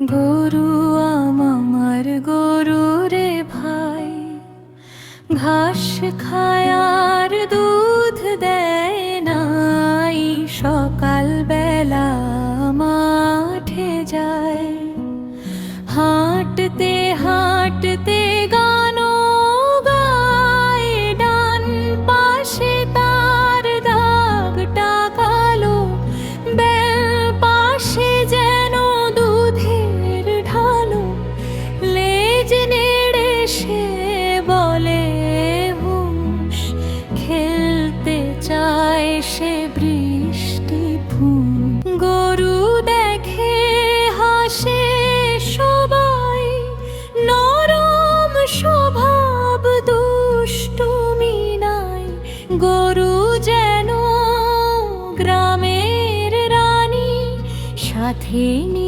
গরু আমার গরু রে ভাই, ঘাস খায়ার দুধ দেয় নাই, সকাল বেলা মাঠে যায়। হাঁটতে হাঁটতে চায় সে বৃষ্টি ফুল। গরু দেখে হাসে সবাই। নরম স্বভাব দুষ্টুমি নাই। গরু যেন গ্রামের রানী, সাথে নিয়ে